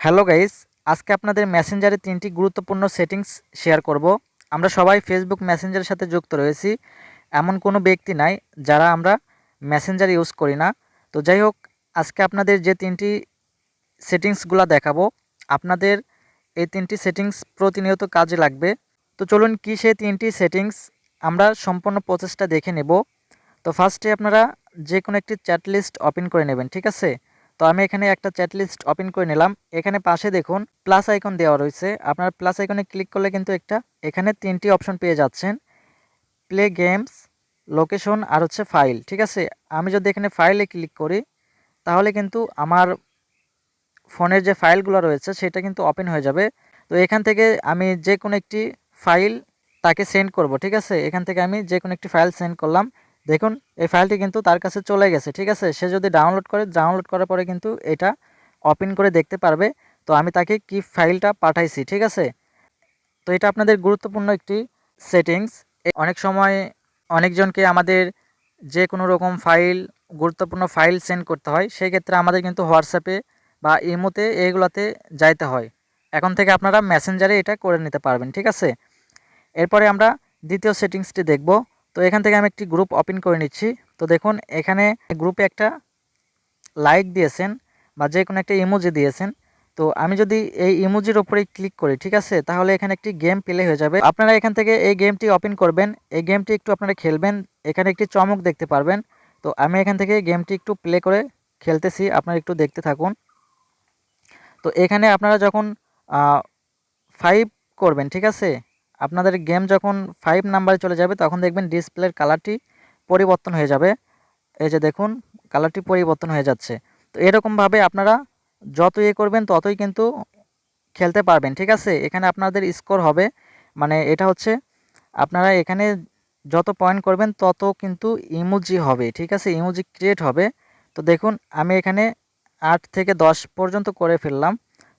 Hello guys, আজকে আপনাদের মেসেঞ্জারে তিনটি গুরুত্বপূর্ণ সেটিংস শেয়ার করব। আমরা সবাই ফেসবুক মেসেঞ্জারের সাথে যুক্ত রয়েছি। এমন কোনো ব্যক্তি নাই যারা আমরা মেসেঞ্জার ইউজ করি না। তো যাই হোক, আজকে আপনাদের যে তিনটি সেটিংসগুলো দেখাবো, আপনাদের এই তিনটি সেটিংস প্রতিনিয়ত কাজে লাগবে। তো চলুন কি সেই তিনটি সেটিংস আমরা সম্পূর্ণ প্রসেসটা দেখে নেব। তো ফার্স্টে আপনারা যে কোনো একটি চ্যাট লিস্ট ওপেন করে নেবেন, ঠিক আছে? তো আমি এখানে একটা চ্যাট লিস্ট ওপেন করে নিলাম। এখানে পাশে দেখুন প্লাস আইকন দেওয়া রয়েছে। আপনার প্লাস আইকনে ক্লিক করলে কিন্তু একটা, এখানে তিনটি অপশন পেয়ে যাচ্ছেন। প্লে গেমস লোকেশন আর হচ্ছে ফাইল ঠিক আছে? আমি যদি এখানে ফাইলে ক্লিক করি, তাহলে কিন্তু আমার ফোনের যে ফাইলগুলো রয়েছে, সেটা কিন্তু ওপেন হয়ে যাবে। তো এখান থেকে আমি যে কোনো একটি ফাইল তাকে সেন্ড করব, ঠিক আছে? এখান থেকে আমি যে কোনো একটি ফাইল সেন্ড করলাম। দেখুন, এই ফাইলটি কিন্তু তার কাছে চলে গেছে, ঠিক আছে? সে যদি ডাউনলোড করে ডাউনলোড করার পরে কিন্তু এটা ওপেন করে দেখতে পারবে। তো আমি তাকে কি ফাইলটা পাঠাইছি, ঠিক আছে? তো এটা আপনাদের গুরুত্বপূর্ণ একটি সেটিংস অনেক সময় অনেকজনকে আমাদের যে কোনো রকম ফাইল, গুরুত্বপূর্ণ ফাইল সেন্ড করতে হয়। সেই ক্ষেত্রে আমাদের কিন্তু হোয়াটসঅ্যাপে বা ইমোতে এইগুলোতে যাইতে হয়। এখন থেকে আপনারা মেসেঞ্জারে এটা করে নিতে পারবেন, ঠিক আছে? এরপরে আমরা দ্বিতীয় সেটিংসটি দেখব। তো এখান থেকে আমি একটি গ্রুপ ওপেন করে নিচ্ছি। তো দেখুন, এখানে গ্রুপে একটা লাইক দিয়েছেন বা যে কোনো একটা ইমোজি দিয়েছেন। তো আমি যদি এই ইমোজির ওপরে ক্লিক করি, ঠিক আছে? তাহলে এখানে একটি গেম প্লে হয়ে যাবে। আপনারা এখান থেকে এই গেমটি ওপেন করবেন। এই গেমটি একটু আপনারা খেলবেন। এখানে একটি চমক দেখতে পারবেন। তো আমি এখান থেকে গেমটি একটু প্লে করে খেলতেছি। আপনারা একটু দেখতে থাকুন। তো এখানে আপনারা যখন ফাইভ করবেন, ঠিক আছে? আপনাদের গেম যখন ফাইভ নাম্বারে চলে যাবে, তখন দেখবেন ডিসপ্লের কালারটি পরিবর্তন হয়ে যাবে। এই যে দেখুন কালারটি পরিবর্তন হয়ে যাচ্ছে। তো এরকমভাবে আপনারা যত ইয়ে করবেন, ততই কিন্তু খেলতে পারবেন, ঠিক আছে? এখানে আপনাদের স্কোর হবে। মানে এটা হচ্ছে, আপনারা এখানে যত পয়েন্ট করবেন, তত কিন্তু ইমোজি হবে, ঠিক আছে? ইমোজি ক্রিয়েট হবে। তো দেখুন, আমি এখানে আট থেকে দশ পর্যন্ত করে ফেললাম।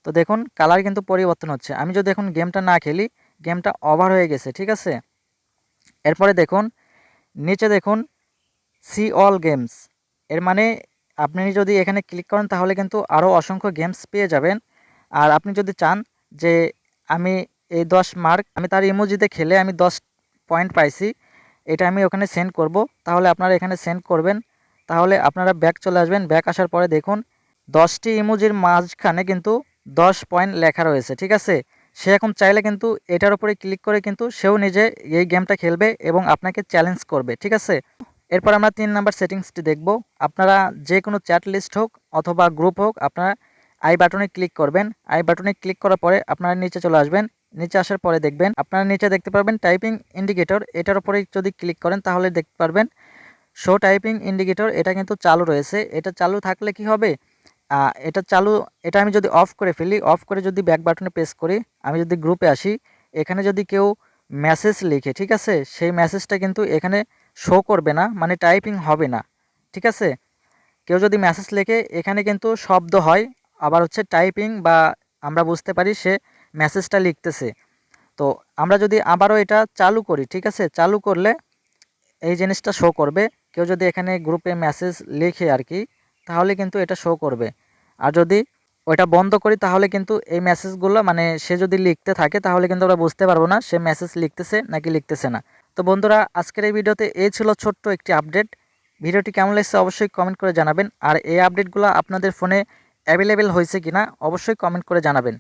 তো দেখুন কালার কিন্তু পরিবর্তন হচ্ছে। আমি যদি এখন গেমটা না খেলি গেমটা ওভার হয়ে গেছে, ঠিক আছে? এরপরে দেখুন, নিচে দেখুন সি অল গেমস এর মানে আপনি যদি এখানে ক্লিক করেন, তাহলে কিন্তু আরও অসংখ্য গেমস পেয়ে যাবেন। আর আপনি যদি চান যে আমি এই দশ মার্ক আমি তার ইমোজিতে খেলে আমি দশ পয়েন্ট পাইছি, এটা আমি ওখানে সেন্ড করব, তাহলে আপনারা এখানে সেন্ড করবেন। তাহলে আপনারা ব্যাক চলে আসবেন। ব্যাক আসার পরে দেখুন, দশটি ইমোজির মাঝখানে কিন্তু দশ পয়েন্ট লেখা রয়েছে, ঠিক আছে? সে এখন চাইলে কিন্তু এটার উপরে ক্লিক করে কিন্তু সেও নিজে এই গেমটা খেলবে এবং আপনাকে চ্যালেঞ্জ করবে, ঠিক আছে? এরপর আমরা তিন নাম্বার সেটিংসটি দেখব। আপনারা যে কোনো চ্যাট লিস্ট হোক অথবা গ্রুপ হোক, আপনারা আই বাটনে ক্লিক করবেন। আই বাটনে ক্লিক করার পরে আপনারা নিচে চলে আসবেন। নিচে আসার পরে দেখবেন, আপনারা নিচে দেখতে পারবেন টাইপিং ইন্ডিকেটর এটার উপরে যদি ক্লিক করেন তাহলে দেখতে পারবেন। শো টাইপিং ইন্ডিকেটর এটা কিন্তু চালু রয়েছে। এটা চালু থাকলে কি হবে? এটা চালু, এটা আমি যদি অফ করে ফেলি অফ করে যদি ব্যাক বাটনে প্রেস করি, আমি যদি গ্রুপে আসি, এখানে যদি কেউ মেসেজ লিখে, ঠিক আছে? সেই মেসেজটা কিন্তু এখানে শো করবে না মানে টাইপিং হবে না, ঠিক আছে? কেউ যদি মেসেজ লেখে, এখানে কিন্তু শব্দ হয়, আবার হচ্ছে টাইপিং বা আমরা বুঝতে পারি সে মেসেজটা লিখতেছে। তো আমরা যদি আবারও এটা চালু করি, ঠিক আছে? চালু করলে এই জিনিসটা শো করবে। কেউ যদি এখানে গ্রুপে মেসেজ লিখে আর কি তাহলে কিন্তু এটা শো করবে। আর যদি ওটা বন্ধ করি, তাহলে কিন্তু এই মেসেজগুলো মানে সে যদি লিখতে থাকে, তাহলে কিন্তু আমরা বুঝতে পারব না সে মেসেজ লিখতেছে নাকি লিখতেছে না। তো বন্ধুরা, আজকের এই ভিডিওতে এই ছিল ছোট্ট একটি আপডেট ভিডিওটি কেমন লাগছে অবশ্যই কমেন্ট করে জানাবেন। আর এই আপডেটগুলো আপনাদের ফোনে অ্যাভেলেবেল হয়েছে কিনা, অবশ্যই কমেন্ট করে জানাবেন।